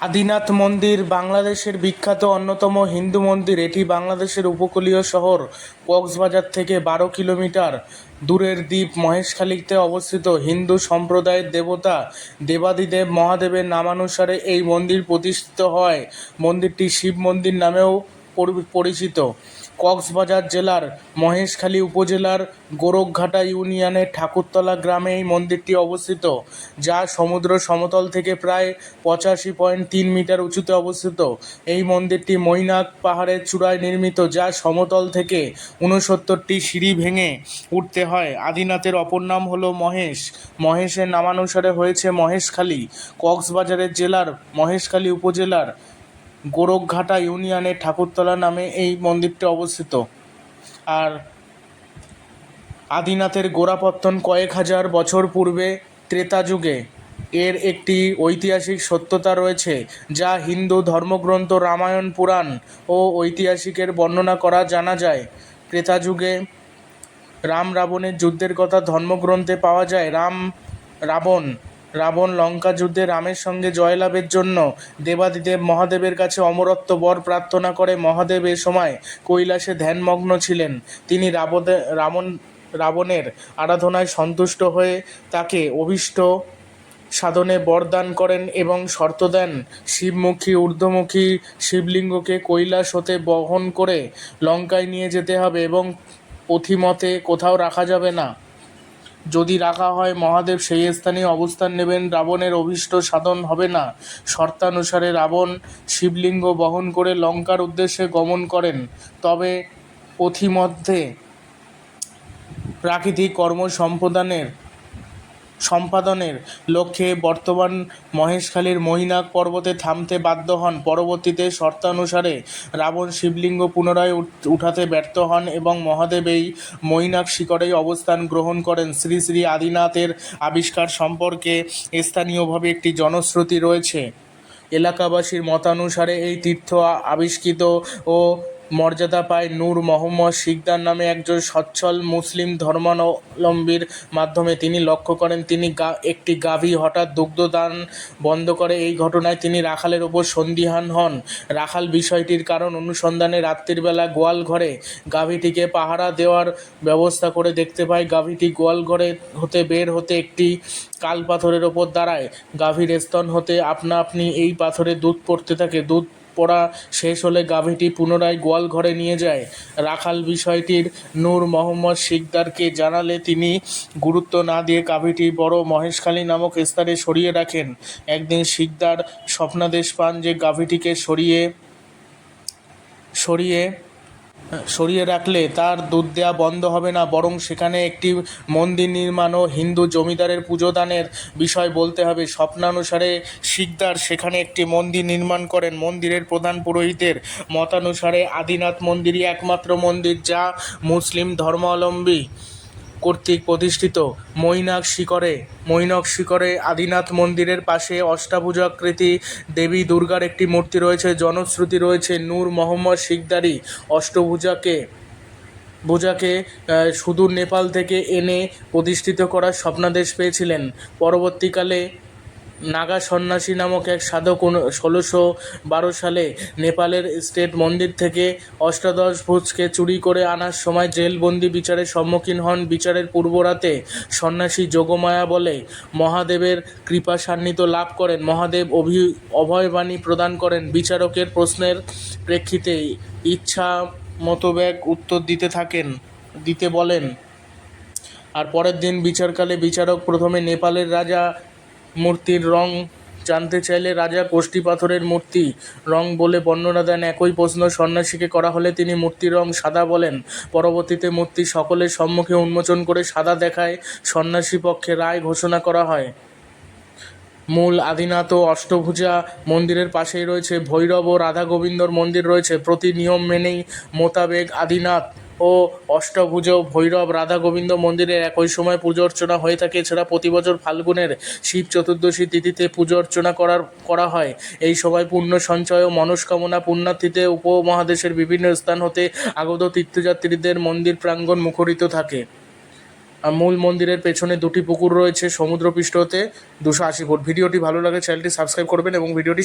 আদিনাথ মন্দির বাংলাদেশের বিখ্যাত অন্যতম হিন্দু মন্দির। এটি বাংলাদেশের উপকূলীয় শহর কক্সবাজার থেকে বারো কিলোমিটার দূরের দ্বীপ মহেশখালীতে অবস্থিত। হিন্দু সম্প্রদায়ের দেবতা দেবাদিদেব মহাদেবের নামানুসারে এই মন্দির প্রতিষ্ঠিত হয়। মন্দিরটি শিব মন্দির নামেও পরিচিত। কক্সবাজার জেলার মহেশখালী উপজেলার গোরখঘাটা ইউনিয়নের ঠাকুরতলা গ্রামে এই মন্দিরটি অবস্থিত, যা সমুদ্র সমতল থেকে প্রায় পঁচাশি পয়েন্ট তিন মিটার উঁচুতে অবস্থিত। এই মন্দিরটি মৈনাক পাহাড়ের চূড়ায় নির্মিত, যা সমতল থেকে ঊনসত্তরটি সিঁড়ি ভেঙে উঠতে হয়। আদিনাথের অপর নাম হলো মহেশ। মহেশের নামানুসারে হয়েছে মহেশখালী। কক্সবাজারের জেলার মহেশখালী উপজেলার গোরখঘাটা ইউনিয়নের ঠাকুরতলা নামে এই মন্দিরটি অবস্থিত। আর আদিনাথের গোড়াপত্তন কয়েক হাজার বছর পূর্বে ত্রেতা যুগে এর একটি ঐতিহাসিক সত্যতা রয়েছে, যা হিন্দু ধর্মগ্রন্থ রামায়ণ পুরাণ ও ঐতিহাসিকের বর্ণনা করা জানা যায়। ত্রেতা যুগে রাম রাবণের যুদ্ধের কথা ধর্মগ্রন্থে পাওয়া যায়। রাম রাবণ রাবণ লঙ্কা যুদ্ধে রামের সঙ্গে জয়লাভের জন্য দেবাদিদেব মহাদেবের কাছে অমরত্ব বর প্রার্থনা করে মহাদেব এ সময় কৈলাসে ধ্যানমগ্ন ছিলেন। তিনি রাবণে রাবণ রাবণের আরাধনায় সন্তুষ্ট হয়ে তাকে অভীষ্ট সাধনে বরদান করেন এবং শর্ত দেন শিবমুখী, ঊর্ধ্বমুখী শিবলিঙ্গকে কৈলাস হতে বহন করে লঙ্কায় নিয়ে যেতে হবে এবং পথিমতে কোথাও রাখা যাবে না। যদি রাখা হয়, মহাদেব সেই স্থানে অবস্থান নেবেন। রাবণের অভিষ্ট সাধন হবে না। শর্তানুসারে রাবণ শিবলিঙ্গ বহন করে লঙ্কার উদ্দেশ্যে গমন করেন। তবে পথিমধ্যে প্রাকৃতিক কর্ম সম্পাদনের সম্পাদনের লক্ষ্যে বর্তমান মহেশখালীর মৈনাক পর্বতে থামতে বাধ্য হন। পরবর্তীতে শর্তানুসারে রাবণ শিবলিঙ্গ পুনরায় উঠ- উঠাতে ব্যর্থ হন এবং মহাদেব এই মৈনাক শিখরেই অবস্থান গ্রহণ করেন। শ্রী শ্রী আদিনাথের আবিষ্কার সম্পর্কে স্থানীয়ভাবে একটি জনশ্রুতি রয়েছে। এলাকাবাসীর মতানুসারে এই তীর্থ আবিষ্কৃত ও মর্যাদা পায় নূর মোহাম্মদ শিকদার নামে একজন সচ্ছল মুসলিম ধর্মাবলম্বীর মাধ্যমে। তিনি লক্ষ্য করেন, তিনি একটি গাভী হঠাৎ দুগ্ধদান বন্ধ করে এই ঘটনায় তিনি রাখালের ওপর সন্দিহান হন। রাখাল বিষয়টির কারণ অনুসন্ধানে রাত্রির বেলা গোয়াল ঘরে গাভীটিকে পাহারা দেওয়ার ব্যবস্থা করে দেখতে পায়। গাভীটি গোয়াল ঘরে হতে বের হতে একটি কাল পাথরের ওপর দাঁড়ায়। গাভীর স্তন হতে আপনা আপনি এই পাথরে দুধ পড়তে থাকে। দুধ পড়া শেষ হলে গাভীটি পুনরায় গোয়াল ঘরে নিয়ে যায়। রাখাল বিষয়টির নূর মোহাম্মদ শিকদারকে জানালে তিনি গুরুত্ব না দিয়ে গাভীটি বড় মহেশখালী নামক স্থানে সরিয়ে রাখেন। একদিন শিকদার স্বপ্নাদেশ পান যে গাভীটিকে সরিয়ে সরিয়ে সরিয়ে রাখলে তার দুধ দেওয়া বন্ধ হবে না, বরং সেখানে একটি মন্দির নির্মাণ ও হিন্দু জমিদারের পুজো দানের বিষয় বলতে হবে। স্বপ্নানুসারে শিকদার সেখানে একটি মন্দির নির্মাণ করেন। মন্দিরের প্রধান পুরোহিতের মতানুসারে আদিনাথ মন্দিরই একমাত্র মন্দির যা মুসলিম ধর্মাবলম্বী। কর্তৃক প্রতিষ্ঠিত মৈনাক শিখরে, মৈনক শিখরে আদিনাথ মন্দিরের পাশে অষ্টাভুজাকৃতি দেবী দুর্গার একটি মূর্তি রয়েছে, জনশ্রুতি রয়েছে নূর মোহাম্মদ শিকদারি অষ্টভুজাকে। ভুজাকে সুদূর নেপাল থেকে এনে প্রতিষ্ঠিত করার স্বপ্নাদেশ পেয়েছিলেন। পরবর্তীকালে নাগা সন্ন্যাসী নামক এক সাধক ষোলোশো বারো সালে নেপালের স্টেট মন্দির থেকে অষ্টাদশ ভুজকে চুরি করে আনার সময় জেলবন্দি বিচারের সম্মুখীন হন। বিচারের পূর্বরাতে সন্ন্যাসী যোগমায়া বলে মহাদেবের কৃপা সান্নিধ্য লাভ করেন। মহাদেব অভি অভয়বাণী প্রদান করেন। বিচারকের প্রশ্নের প্রেক্ষিতে ইচ্ছা মতব্যাগ উত্তর দিতে থাকেন, দিতে বলেন। আর পরের দিন বিচারকালে বিচারক প্রথমে নেপালের রাজা মূর্তির রং জানতে চাইলে রাজা কোষ্ঠী পাথরের মূর্তি রং বলে বর্ণনা দেন। একই প্রশ্ন সন্ন্যাসীকে করা হলে তিনি মূর্তির রং সাদা বলেন। পরবর্তীতে মূর্তি সকলের সম্মুখে উন্মোচন করে সাদা দেখায়। সন্ন্যাসী পক্ষে রায় ঘোষণা করা হয়। মূল আদিনাথ ও অষ্টভুজা মন্দিরের পাশেই রয়েছে ভৈরব ও রাধা গোবিন্দর মন্দির রয়েছে। প্রতি নিয়ম মেনেই মোতাবেক আদিনাথ ও অষ্টভুজ ভৈরব রাধা গোবিন্দ মন্দিরের একই সময় পুজো অর্চনা হয়ে থাকে। এছাড়া প্রতি বছর ফাল্গুনের শিব চতুর্দশী তিথিতে পুজো অর্চনা করার, করা হয়। এই সময় পুণ্য সঞ্চয় ও মনস্কামনা পুণ্যার্থীতে উপমহাদেশের বিভিন্ন স্থান হতে আগত তীর্থযাত্রীদের মন্দির প্রাঙ্গণ মুখরিত থাকে। মূল মন্দিরের পেছনে দুটি পুকুর রয়েছে সমুদ্রপৃষ্ঠ হতে দুশো আশি ফুট। ভিডিওটি ভালো লাগে চ্যানেলটি সাবস্ক্রাইব করবেন এবং ভিডিওটি